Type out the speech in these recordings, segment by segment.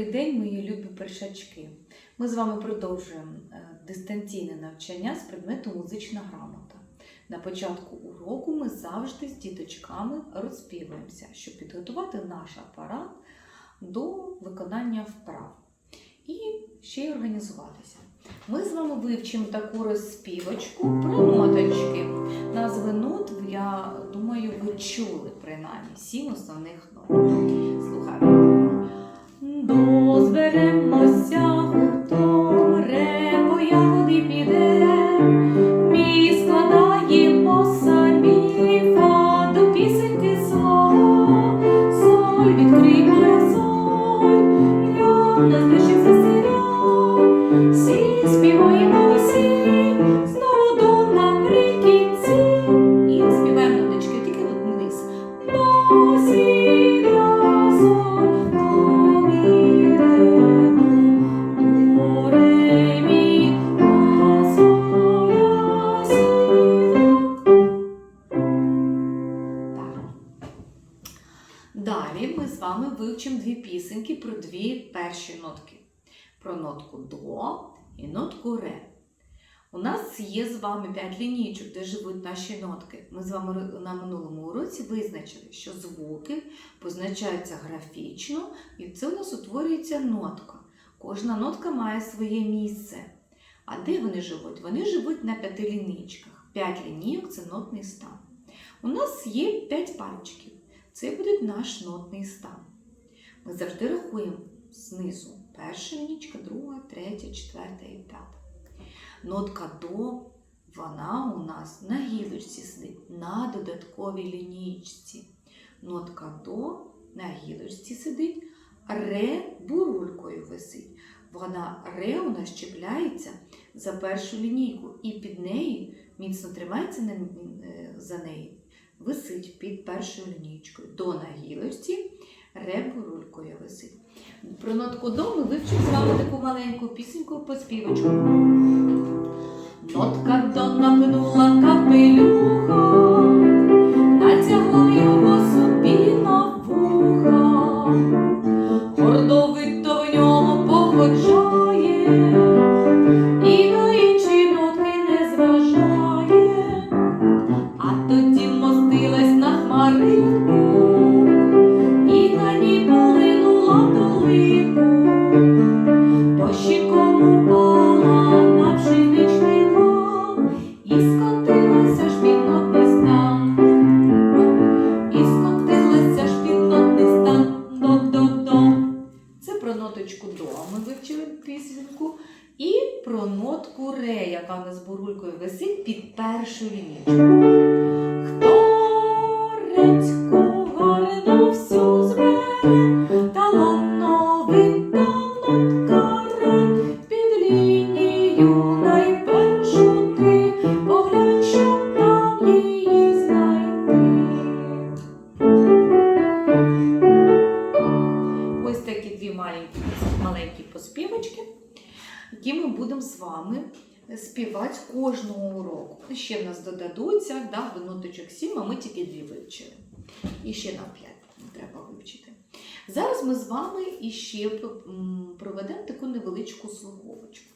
Добрий день, мої любі першачки. Ми з вами продовжуємо е, дистанційне навчання з предмету музична грамота. На початку уроку ми завжди з діточками розпівуємося, щоб підготувати наш апарат до виконання вправ і ще й організуватися. Ми з вами вивчимо таку розспівочку про ноточки. Назви нот, я думаю, ви чули принаймні сім основних нот. Слухаємо. До зберемося гуртом, ре ягоди підем, є з вами 5 лінійочок, де живуть наші нотки. Ми з вами на минулому уроці визначили, що звуки позначаються графічно, і це у нас утворюється нотка. Кожна нотка має своє місце. А де вони живуть? Вони живуть на п'яти лінійках. П'ять лінійок це нотний стан. У нас є 5 пальчиків. Це буде наш нотний стан. Ми завжди рахуємо знизу. Перша лінічка, друга, третя, четверта і п'ята. Нотка до, вона у нас на гілочці сидить, на додатковій лінійці. Нотка до на гілочці сидить, ре бурулькою висить. Вона ре у нас чіпляється за першу лінійку і під нею міцно тримається е, за неї висить під першою лінієчкою. До на гілочці, ре бурулькою висить. Про нотку до ми вивчимо з вами таку маленьку пісеньку поспівочку. Нотка до напнула капелюха, вивчити. Зараз ми з вами іще проведемо таку невеличку слуховочку.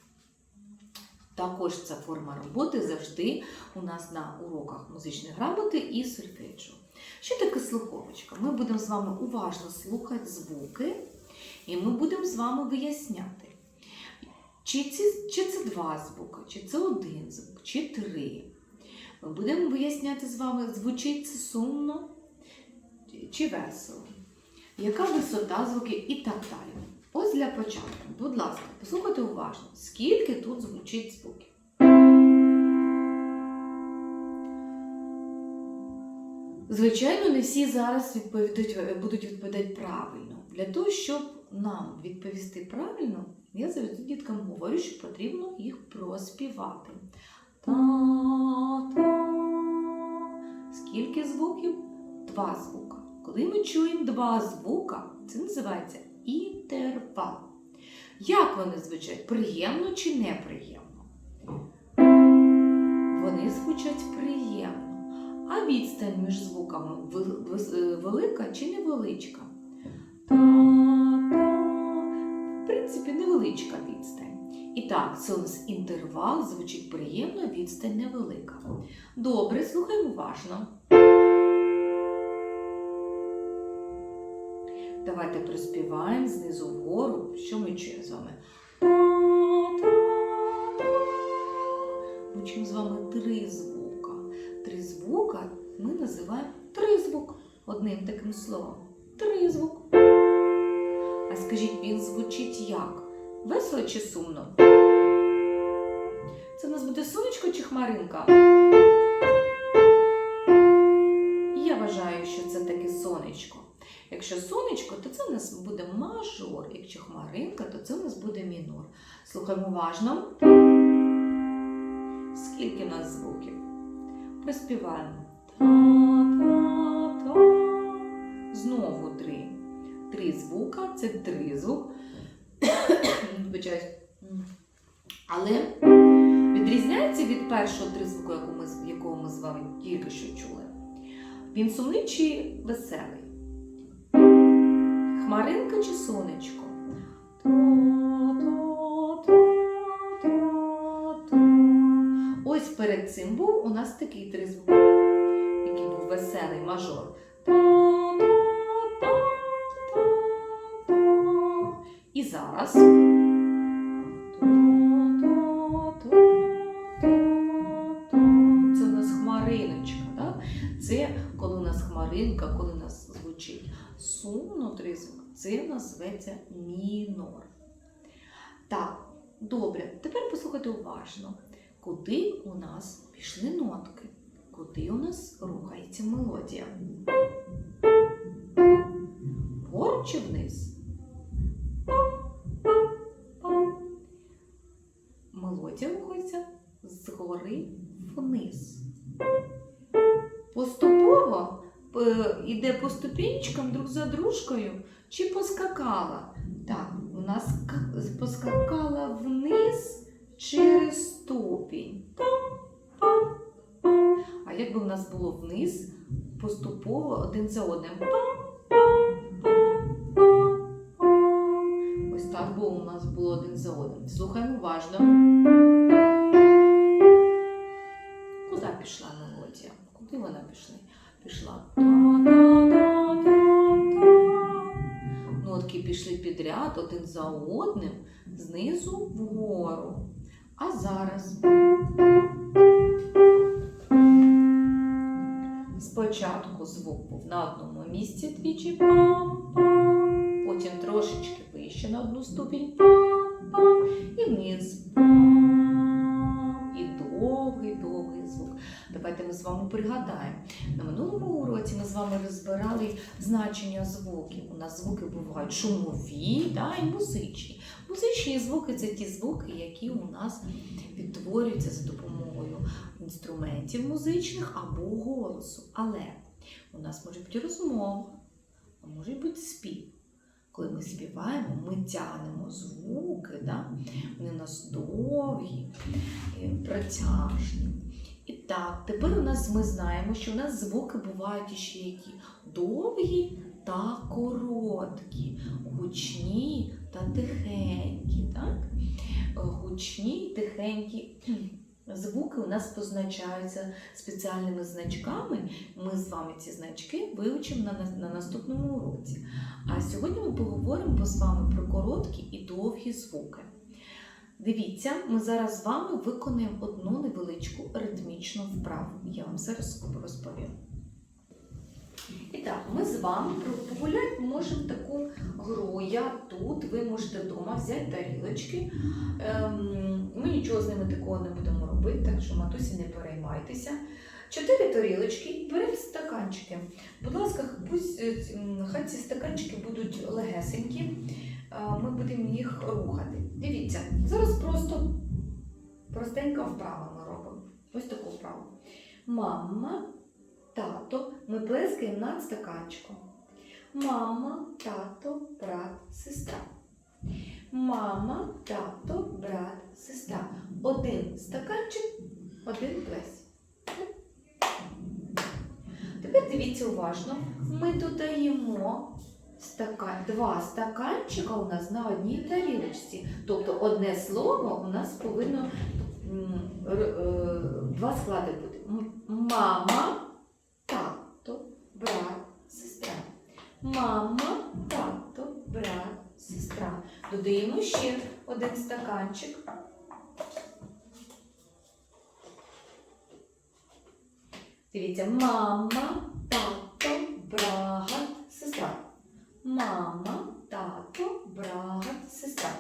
Також ця форма роботи завжди у нас на уроках музичної грамоти і сольфеджіо. Що таке слуховочка? Ми будемо з вами уважно слухати звуки, і ми будемо з вами виясняти, чи це, чи це два звуки, чи це один звук, чи три. Ми будемо виясняти з вами, звучить це сумно чи весело, яка висота звуків і так далі. Ось для початку, будь ласка, послухайте уважно, скільки тут звучить звуків. Звичайно, не всі зараз будуть відповідати правильно. Для того, щоб нам відповісти правильно, я завжди діткам говорю, що потрібно їх проспівати. Та-та. Скільки звуків? Два звука. Коли ми чуємо два звука, це називається інтервал. Як вони звучать? Приємно чи неприємно? Вони звучать приємно. А відстань між звуками велика чи невеличка? Та-та, принципі, невеличка відстань. І так, це у нас інтервал, звучить приємно, відстань невелика. Добре, слухаємо уважно. Давайте приспіваємо знизу вгору, що ми чуємо з вами. Ми чуємо з вами три звука. Три звука ми називаємо тризвук одним таким словом. Тризвук. А скажіть, він звучить як? Весело чи сумно? Це в нас буде сонечко чи хмаринка? Якщо сонечко, то це у нас буде мажор. Якщо хмаринка, то це у нас буде мінор. Слухаємо уважно. Скільки в нас звуків? Приспіваємо. Та-та-та. Знову три. Три звука це тризвук. Вибачаюсь. Але відрізняється від першого тризвуку, яку ми, з- якого ми з вами тільки що чули. Він сумний чи веселий? Хмаринка чи сонечко? Ось перед цим був у нас такий тризвук, який був веселий мажор. І зараз. Це у нас хмариночка. Так? Це коли у нас хмаринка, коли у нас звучить сумно тризвук, це називається мінор. Так, добре, тепер послухайте уважно, куди у нас пішли нотки, куди у нас рухається мелодія. Вгору чи вниз? Мелодія рухається згори вниз. Поступово йде по ступінчикам друг за дружкою чи поскакала? Так, нас поскакала вниз через ступінь. А якби в нас було вниз, поступово один за одним. Ось так було у нас було один за одним. Слухаємо уважно. Куди пішла мелодія? Куди вона пішла? Пішла. Нотки пішли підряд один за одним, знизу вгору. А зараз спочатку звук був на одному місці двічі потім трошечки вище на одну ступінь і вниз пам, довгий-довгий звук. Давайте ми з вами пригадаємо. На минулому уроці ми з вами розбирали значення звуків. У нас звуки бувають шумові да, і музичні. Музичні звуки це ті звуки, які у нас відтворюються за допомогою інструментів музичних або голосу. Але у нас може бути розмова, а може бути спів. Коли ми співаємо, ми тягнемо звуки, да? вони у нас довгі, протяжні. І так, тепер у нас ми знаємо, що у нас звуки бувають іще які довгі та короткі, гучні та тихенькі. Так? Гучні, тихенькі звуки у нас позначаються спеціальними значками. Ми з вами ці значки вивчимо на, нас- на наступному уроці. А сьогодні ми поговоримо з вами про короткі і довгі звуки. Дивіться, ми зараз з вами виконаємо одну невеличку ритмічну вправу. Я вам зараз розповім. Так, ми з вами погуляти можемо таку гру. Я тут, ви можете вдома взяти тарілочки. Ем, ми нічого з ними такого не будемо робити, так що матусі не переймайтеся. Чотири тарілочки беремо стаканчики. Будь ласка, пусть е, хай ці стаканчики будуть легесенькі. Е, Ми будемо їх рухати. Дивіться, зараз просто простенька вправа ми робимо. Ось таку вправу. Мама, тато, ми плескаємо над стаканчиком. Мама, тато, брат, сестра. Мама, тато, брат, сестра. Один стаканчик, один плес. Тепер дивіться уважно. Ми додаємо стакан, два стаканчика у нас на одній тарілочці. Тобто одне слово у нас повинно е, два склади бути. Мама, тато, брат, сестра. Мама, тато, брат, сестра. Додаємо ще один стаканчик. Дивіться, мама, тато, брат, сестра. Мама, тато, брат, сестра.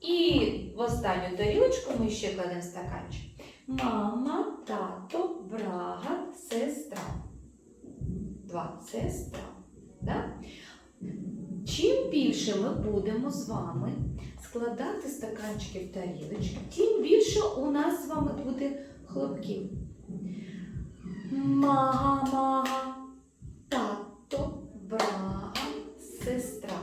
І в останню тарілочку ми ще кладемо стаканчик. Мама, тато, брат, сестра. Два сестра. Да? Чим більше ми будемо з вами складати стаканчики в тарілочки, тим більше у нас з вами буде хлопків. Мама, тато, брат, сестра.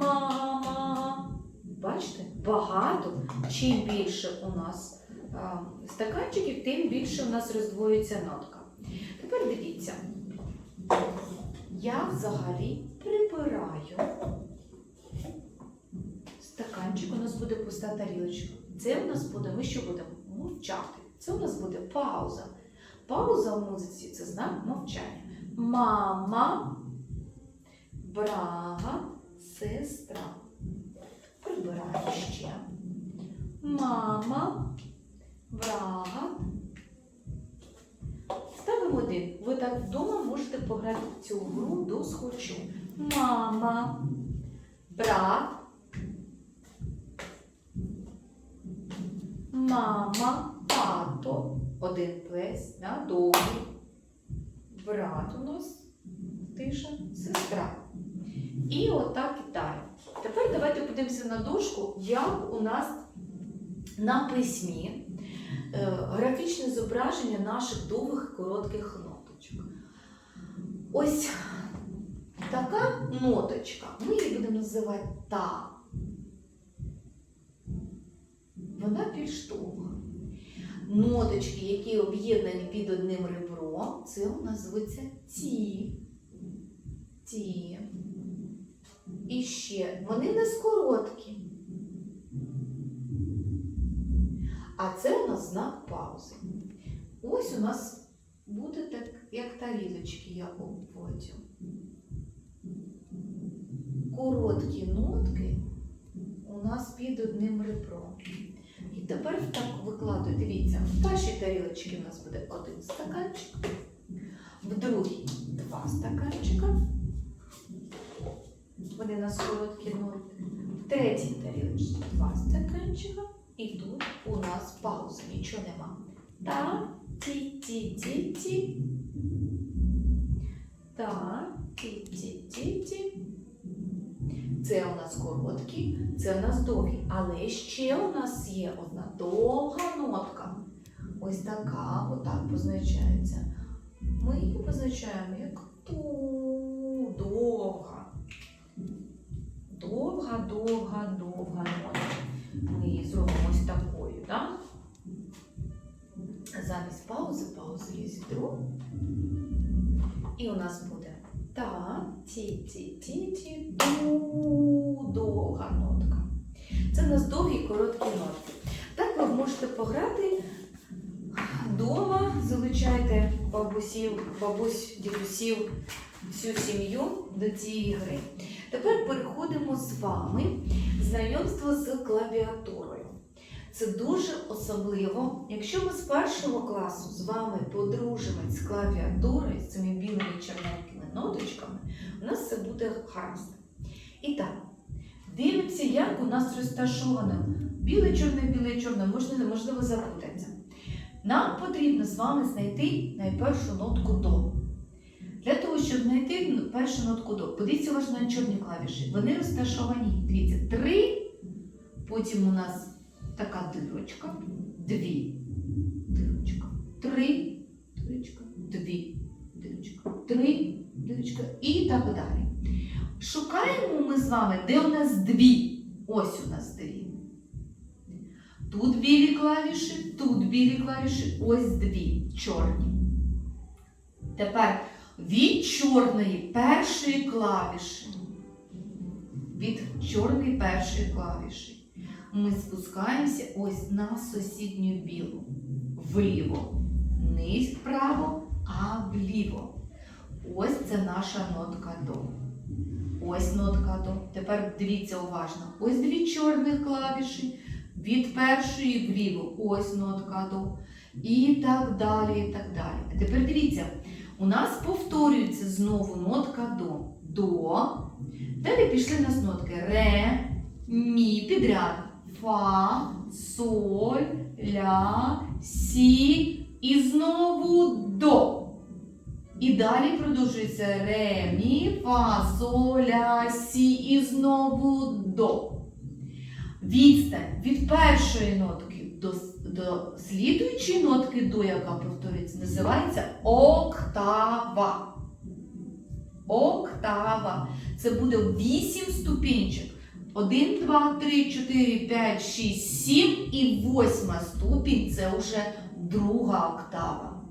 Мама. Бачите, багато. Чим більше у нас а, стаканчиків, тим більше у нас роздвоюється нотка. Тепер дивіться. Я взагалі прибираю. Стаканчик у нас буде пуста тарілочка. Це у нас буде, ми що будемо мовчати. Це у нас буде пауза. Пауза в музиці це знак мовчання. Мама, брат, сестра. Прибираю ще. Мама, брат. Ставимо один. Ви так вдома можете пограти цю гру до схочу. Мама, брат, мама, тато. Один плес, да, довгий. Брат у нас тиша, сестра. І отак і далі. Тепер давайте подивимося на дошку, як у нас на письмі графічне зображення наших довгих коротких ноточок. Ось така ноточка. Ми її будемо називати та. Вона більш довга. Ноточки, які об'єднані під одним ребром, це у нас звуться ті. Ті. І ще вони не короткі. А це у нас знак паузи. Ось у нас буде так, як тарілочки я обводю. Короткі нотки у нас під одним ребром. І тепер так викладую. Дивіться, в першій тарілочці у нас буде один стаканчик, в другій два стаканчика. Вони у нас короткі нотки. В третій тарілочці два стаканчика. Нічого нема. Та, ті, ті, ті, ті. Та, ті, ті, ті, ті. Це у нас короткі, це у нас довгі. Але ще у нас є одна довга нотка. Ось така, отак позначається. Ми її позначаємо як ту, довга. Довга, довга, довга нотка. Ми її зробимо ось такою, так? Замість паузи, є відро. І у нас буде та, ті, ті, ті, ті, ду, довга нотка. Це у нас довгі короткі нотки. Так ви можете пограти вдома, залучайте бабусів, бабусь, дідусів, всю сім'ю до цієї гри. Тепер переходимо з вами знайомство з клавіатурою. Це дуже особливо. Якщо ми з першого класу з вами подружимось з клавіатурою, з цими білими чорненькими ноточками, у нас все буде гаразд. І так, дивимося, як у нас розташовано біле, чорне, біле, чорне, можливо, можливо запутатися. Нам потрібно з вами знайти найпершу нотку до. Для того, щоб знайти першу нотку до, подивіться уважно на чорні клавіші. Вони розташовані, дивіться, три, потім у нас така дирочка, дві, дирочка, три, дирочка, дві, дирочка, три, дирочка і так далі. Шукаємо ми з вами, де у нас дві. Ось у нас дві. Тут білі клавіші, тут білі клавіші, ось дві чорні. Тепер від чорної першої клавіші. Від чорної першої клавіші. Ми спускаємося ось на сусідню білу. Вліво. Не вправо, а вліво. Ось це наша нотка до. Ось нотка до. Тепер дивіться уважно. Ось дві чорних клавіші. Від першої вліво. Ось нотка до. І так далі, і так далі. А тепер дивіться, у нас повторюється знову нотка до. До. Далі пішли у нас нотки ре, мі, підряд. Фа, соль, ля, сі і знову до. І далі продовжується ре, мі, фа, соль, ля, сі і знову до. Відстань від першої нотки до, до слідуючої нотки до, яка повторюється, називається октава. Октава. Це буде 8 ступінчик. 1, 2, 3, 4, 5, 6, 7 і восьма ступінь це вже друга октава.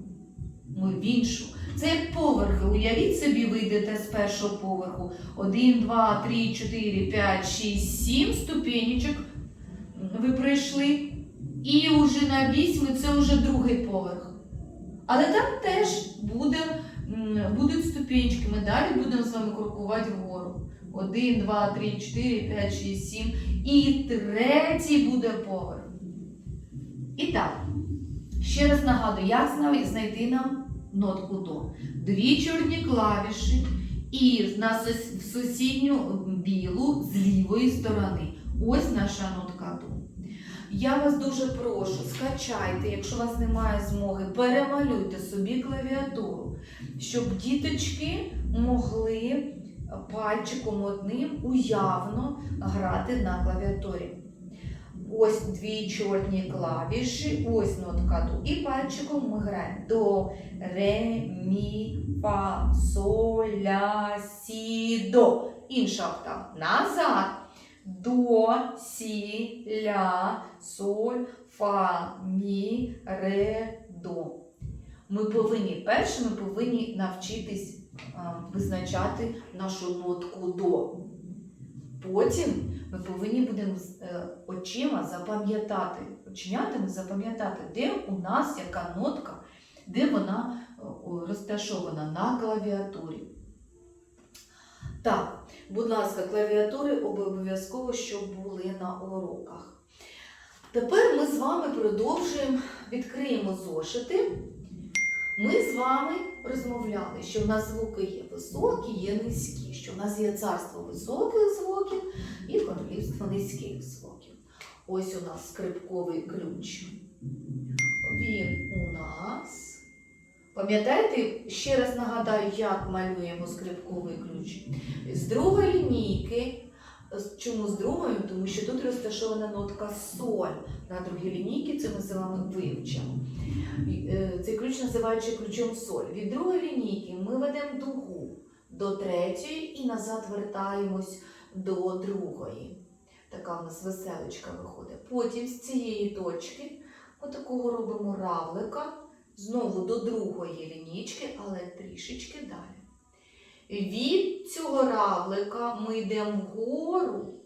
Ми в іншу. Це як поверхи. Уявіть собі, ви йдете з першого поверху. 1, 2, 3, 4, 5, 6, 7 ступінечок ви пройшли. І вже на вісьми це вже другий поверх. Але там теж буде, будуть ступенечки. Ми далі будемо з вами крокувати вгору. 1, 2, 3, 4, 5, 6, 7. І третій буде поверх. І так, ще раз нагадую, як зна- знайти нам нотку до. Дві чорні клавіші і на сусідню білу з лівої сторони. Ось наша нотка до. Я вас дуже прошу, скачайте, якщо у вас немає змоги, перемалюйте собі клавіатуру, щоб діточки могли пальчиком одним уявно грати на клавіатурі. Ось дві чорні клавіші, ось нотка до. І пальчиком ми граємо до, ре, мі, фа, соль, сі, до. Інша октава. Назад. До, сі, ля, соль, фа, мі, ре, до. Ми повинні, перше, ми повинні навчитись а, визначати нашу нотку до. Потім ми повинні будемо е, очима запам'ятати, оченятами запам'ятати, де у нас яка нотка, де вона е, розташована на клавіатурі. Так, будь ласка, клавіатури обов'язково, щоб були на уроках. Тепер ми з вами продовжуємо, відкриємо зошити. Ми з вами розмовляли, що в нас звуки є високі, є низькі, що в нас є царство високих звуків і королівство низьких звуків. Ось у нас скрипковий ключ. Він. Пам'ятаєте, ще раз нагадаю, як малюємо скрипковий ключ. З другої лінійки. Чому з другою? Тому що тут розташована нотка соль. На другій лінійці це ми з вами вивчимо. Е, Цей ключ називаючи ключом соль. Від другої лінійки ми ведемо дугу до третьої і назад вертаємось до другої. Така у нас веселочка виходить. Потім з цієї точки отакого робимо равлика знову до другої лінійки, але трішечки далі. Від цього равлика ми йдемо вгору.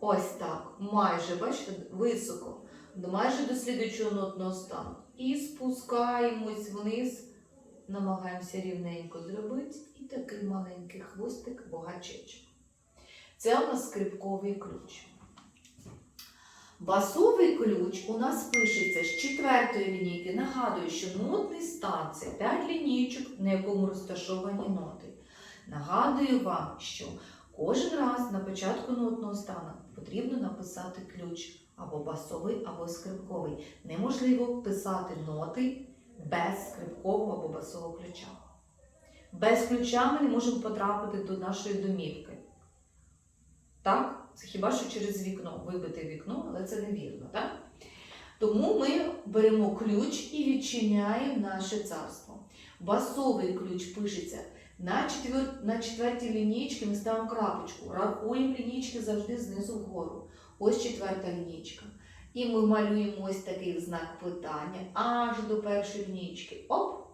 Ось так, майже, бачите, високо, майже до слідуючого нотного стану. І спускаємось вниз, намагаємося рівненько зробити. І такий маленький хвостик богачечок. Це у нас скрипковий ключ. Басовий ключ у нас пишеться з четвертої лінійки. Нагадую, що нотний стан це 5 лінійочок, на якому розташовані ноти. Нагадую вам, що кожен раз на початку нотного стану потрібно написати ключ або басовий, або скрипковий. Неможливо писати ноти без скрипкового або басового ключа. Без ключа ми не можемо потрапити до нашої домівки. Так? Хіба що через вікно, вибити вікно, але це невірно, так? Тому ми беремо ключ і відчиняємо наше царство. Басовий ключ пишеться на, четвер... на четвертій лінійці ми ставимо крапочку. Рахуємо лінійки завжди знизу вгору. Ось четверта лінійка. І ми малюємо ось такий знак питання аж до першої лінійки. Оп!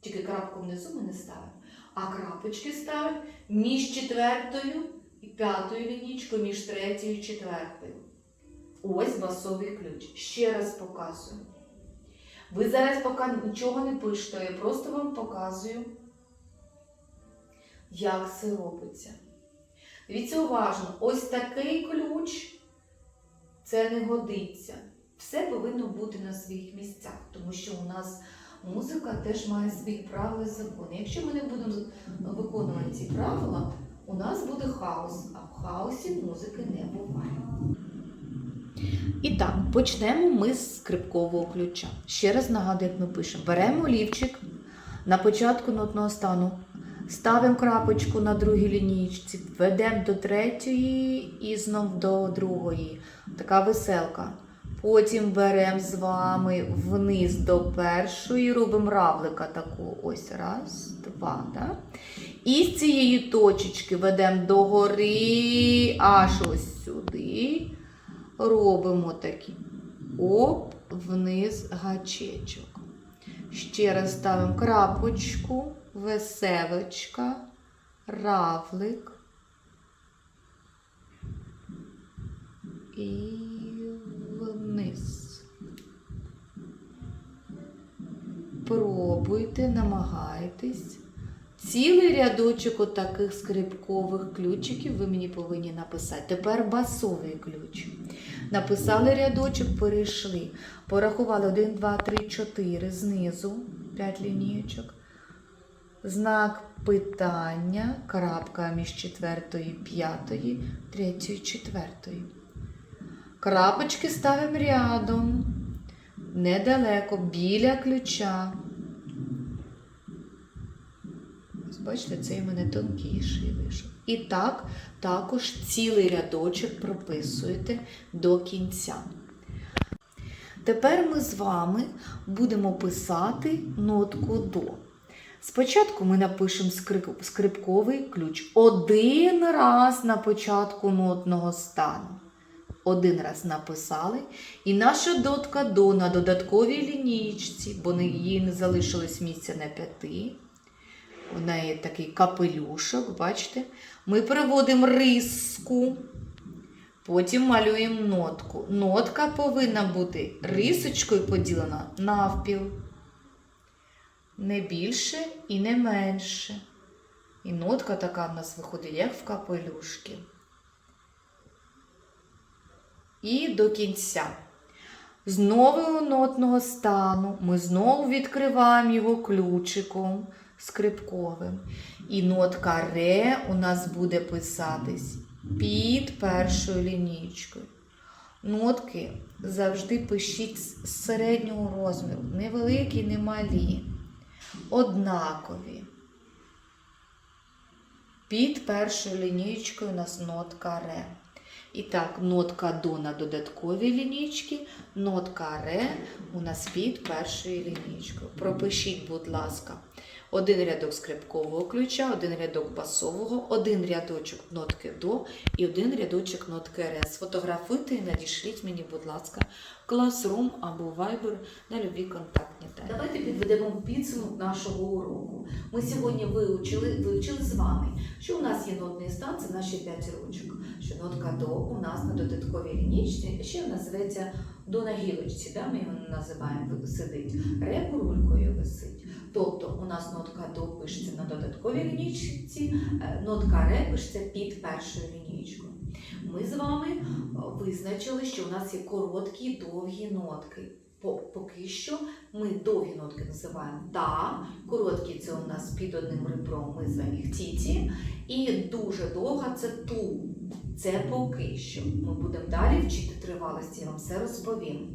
Тільки крапку внизу ми не ставимо. А крапочки ставимо між четвертою і п'ятою лінійкою, між третьою і четвертою. Ось басовий ключ. Ще раз показую. Ви зараз поки нічого не пишете, я просто вам показую, як це робиться. Дивіться уважно, ось такий ключ це не годиться. Все повинно бути на своїх місцях, тому що у нас музика теж має свої правила і закони. Якщо ми не будемо виконувати ці правила, у нас буде хаос, а в хаосі музики не буває. І так, почнемо ми з скрипкового ключа. Ще раз нагадую, як ми пишемо. Беремо олівчик на початку нотного стану, ставимо крапочку на другій лінійці, ведемо до третьої і знов до другої. Така веселка. Потім беремо з вами вниз до першої, робимо равлика таку. Ось раз, два. Да? І з цієї точечки ведемо догори, аж ось сюди. Робимо такі. Оп, вниз гачечок. Ще раз ставимо крапочку, веселочка, равлик. І вниз. Пробуйте, намагайтесь. Цілий рядочок отаких скрипкових ключиків ви мені повинні написати. Тепер басовий ключ. Написали рядочок, перейшли. Порахували 1, 2, 3, 4 знизу, 5 лінієчок. Знак питання, крапка між четвертою і п'ятою, третьою, четвертою. Крапочки ставимо рядом, недалеко, біля ключа. Ось Бачите, цей у мене тонкіший вийшов. І так, також цілий рядочок прописуєте до кінця. Тепер ми з вами будемо писати нотку до. Спочатку ми напишемо скрипковий ключ один раз на початку нотного стану. Один раз написали, і наша дотка до на додатковій лінійці, бо їй не залишилось місця на п'яти. У неї такий капелюшок, бачите? Ми переводимо риску, потім малюємо нотку. Нотка повинна бути рисочкою поділена навпіл. Не більше і не менше. І нотка така в нас виходить, як в капелюшки. І до кінця. З нового нотного стану ми знову відкриваємо його ключиком скрипковим. І нотка ре у нас буде писатись під першою лінійкою. Нотки завжди пишіть з середнього розміру, не великі, не малі, однакові. Під першою лінійкою у нас нотка ре. І так, нотка до на додатковій лінійці, нотка ре у нас під першою лінійкою. Пропишіть, будь ласка, один рядок скрипкового ключа, один рядок басового, один рядочок нотки до і один рядочок нотки ре. Сфотографуйте і надішліть мені, будь ласка, Classroom або Viber на любі контактні теми. Давайте підведемо підсумок нашого уроку. Ми сьогодні вивчили, вивчили з вами, що у нас є нотний стан, це наші 5 ручок. Що нотка до у нас на додатковій лінійці ще називається до на гілочці, да? ми його називаємо сидить. Ре курулькою висить. Тобто у нас нотка до пишеться на додатковій лінійці, е, нотка ре пишеться під першою лінійкою. Ми з вами е, визначили, що у нас є короткі і довгі нотки. Поки що ми довгі нотки називаємо та, короткі це у нас під одним ребром, ми звемо їх тіті, і дуже довга це ту. Це поки що. Ми будемо далі вчити тривалості, я вам все розповім.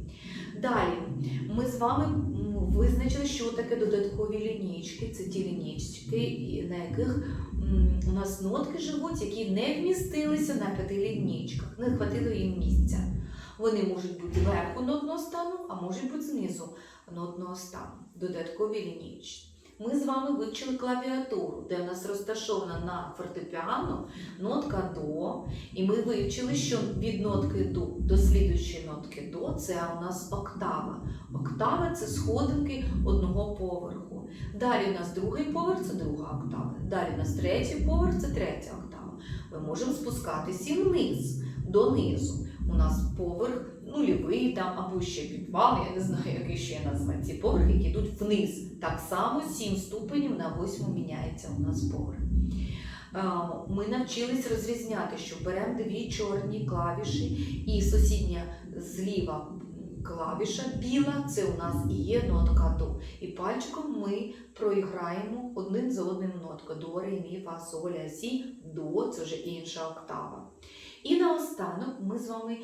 Далі ми з вами визначили, що таке додаткові лінійки. Це ті лінійки, на яких у нас нотки живуть, які не вмістилися на п'яти лінійках, не хватило їм місця. Вони можуть бути верху нотного стану, а можуть бути знизу нотного стану. Додаткові лінійки. Ми з вами вивчили клавіатуру, де в нас розташована на фортепіано нотка до. І ми вивчили, що від нотки до до слідуючої нотки до це у нас октава. Октава це сходинки одного поверху. Далі у нас другий поверх це друга октава. Далі у нас третій поверх це третя октава. Ми можемо спускатися вниз, донизу. У нас поверх нульовий там або ще підвал, я не знаю, який ще назвати ці поверхи, які йдуть вниз. Так само 7 ступенів на восьму міняється у нас поверх. Е, Ми навчились розрізняти, що беремо дві чорні клавіші і сусідня зліва клавіша біла це у нас і є нотка до. І пальчиком ми проіграємо один за одним нотку. До, ре, мі, фа, соль, сі, до це вже інша октава. І наостанок ми з вами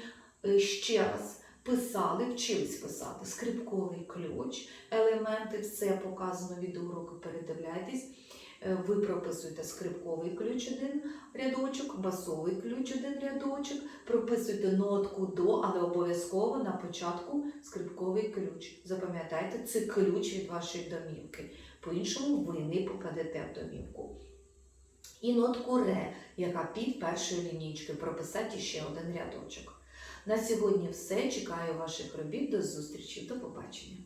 ще раз писали, вчились писати скрипковий ключ, елементи, все показано від уроку, передивляйтесь. Е, Ви прописуєте скрипковий ключ один рядочок, басовий ключ один рядочок, прописуйте нотку до, але обов'язково на початку скрипковий ключ. Запам'ятайте, це ключ від вашої домівки. По-іншому ви не попадете в домівку. І нотку ре, яка під першою лінійкою. Прописати ще один рядочок. На сьогодні все. Чекаю ваших робіт. До зустрічі. До побачення.